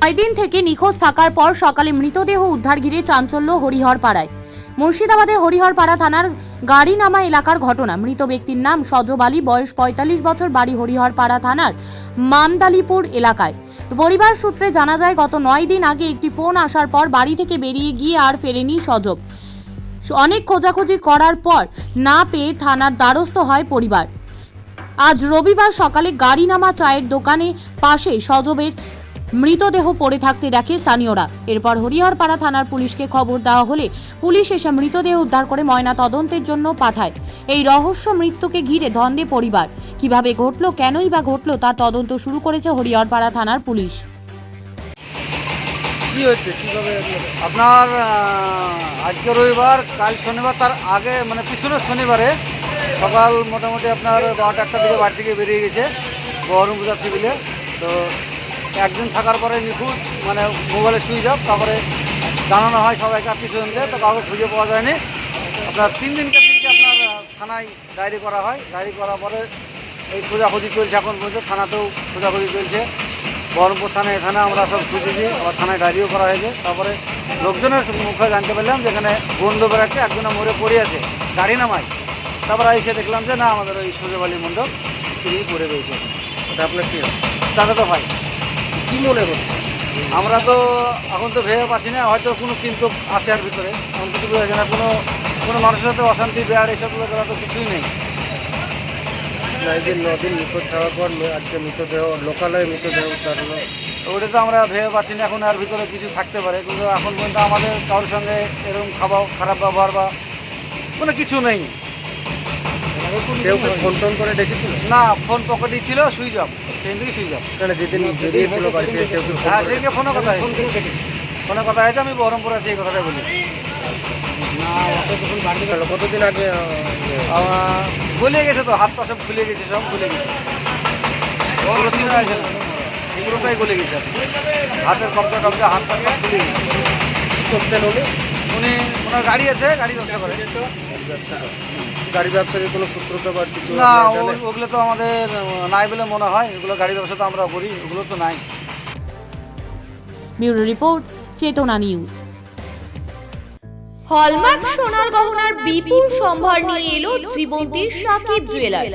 কয়দিন থেকে নিখোঁজ থাকার পর সকালে মৃতদেহ উদ্ধার ঘিরে চাঞ্চল্য হরিহর পাড়ায় মুর্শিদাবাদের হরিহরপাড়া থানার গাড়িনামা এলাকার ঘটনা। মৃত ব্যক্তির নাম সজব আলী, বয়স পঁয়তাল্লিশ বছর, বাড়ি হরিহরপাড়া থানার মামদালিপুর এলাকায়। পরিবার সূত্রে জানা যায়, গত নয় দিন আগে একটি ফোন আসার পর বাড়ি থেকে বেরিয়ে গিয়ে আর ফেরেনি সজব। অনেক খোঁজাখুঁজি করার পর না পেয়ে থানার দ্বারস্থ হয় পরিবার। আজ রবিবার সকালে গাড়িনামা চায়ের দোকানে পাশে সজবের মৃতদেহ পড়ে থাকতে দেখে স্থানীয়রা। এরপর হরিহরপাড়া থানার পুলিশকে খবর দেওয়া হলে পুলিশ এসে মৃতদেহ উদ্ধার করে ময়না তদন্তের জন্য পাঠায়। এই রহস্য মৃত্যুকে ঘিরে ধন্দে পরিবার। কীভাবে ঘটলো, কেনই বা ঘটলো, তার তদন্ত শুরু করেছে হরিহরপাড়া থানার পুলিশ। কি হচ্ছে আপনার আজকে রবিবার, কাল শনিবার, তার আগে মানে পিছনের শনিবারে সকাল মোটামুটি আপনার বারোটা একটা দিকে বাড়ি থেকে বেরিয়ে গেছে বহরম পূজা সিভিলে তো একদিন থাকার পরে নিখুঁত মানে মোবাইলে সুইচ অফ, তারপরে জানানো হয় সবাইকে আত্মীয় স্বজনদের তো কাউকে খুঁজে পাওয়া যায়নি। আপনার তিন দিনকে দিনকে আপনার থানায় ডায়েরি করা হয়। ডায়েরি করার পরে এই খোঁজাখুঁজি চলছে এখন পর্যন্ত, থানাতেও খোঁজাখুঁজি চলছে। বহরমপুর থানায় এখানে আমরা সব খুঁজেছি, আবার থানায় ডায়েরিও করা হয়েছে। তারপরে লোকজনের মুখে জানতে পারলাম যে এখানে বন্ধ বেড়াচ্ছে একজনে মরে পড়ে আছে, গাড়ি নামায়। তারপরে এসে দেখলাম যে না আমাদের ওই সুজব আলী মণ্ডপ তিনি পড়ে রয়েছে। এটা আপনার কি? দাদা তো ভাই। কি মনে হচ্ছে আমরা তো এখন তো ভেবে পাচ্ছি না হয়তো কোনো কিন্তু আছে আর ভিতরে। এমন কিছু বোঝা যায় না কোনো কোনো মানুষের সাথে অশান্তি বেয়ার এইসব তো কিছুই নেই। না, এই যে নদিন নিখোঁজ যাওয়ার পর আজকে মৃতদেহ লোকালয়ে মৃতদেহ উদ্ধার হলো। ওটা তো আমরা ভেবে পাচ্ছি না এখন আর ভিতরে কিছু থাকতে পারে। কিন্তু এখন পর্যন্ত আমাদের কারোর সঙ্গে এরকম খাবার খারাপ ব্যবহার বা কোনো কিছু নেই। কেউ কি ফোন টোন করে ডেকেছিল? না ফোন পকেটেই ছিল সুইচ অফ। সেই থেকে সুইচ অফ। কেন যেদিন বেরিয়েছিল বাড়ি থেকে কেউ হ্যাঁ সেইকে ফোনে কথা ফোনে কথা হয়েছে আমি বহরমপুর আছি এই কথাটা বলি? কতদিন আগে ভুলে গেছে তো হাত পা সব খুলে গেছে সব ভুলে গেছে। এগুলোটাই গলে গেছে। হাতের কবজা টবজা হাত পা সব খুলে গেছে। করতেন উনি উনি ওনার গাড়ি আছে গাড়ি ব্যবসা করে গাড়ি ব্যবসা করে। গাড়ি ব্যবসাকে কোনো সূত্রতা বা কিছু না? ওগুলো তো আমাদের নাই বলে মনে হয় এগুলো গাড়ি ব্যবসা তো আমরা করি ওগুলো তো নাই bureau report Chetana news hallmark সোনার গহনার বিপুল সম্ভার নিয়ে এলো জীবন্তীর সাকিব জুয়েলার্স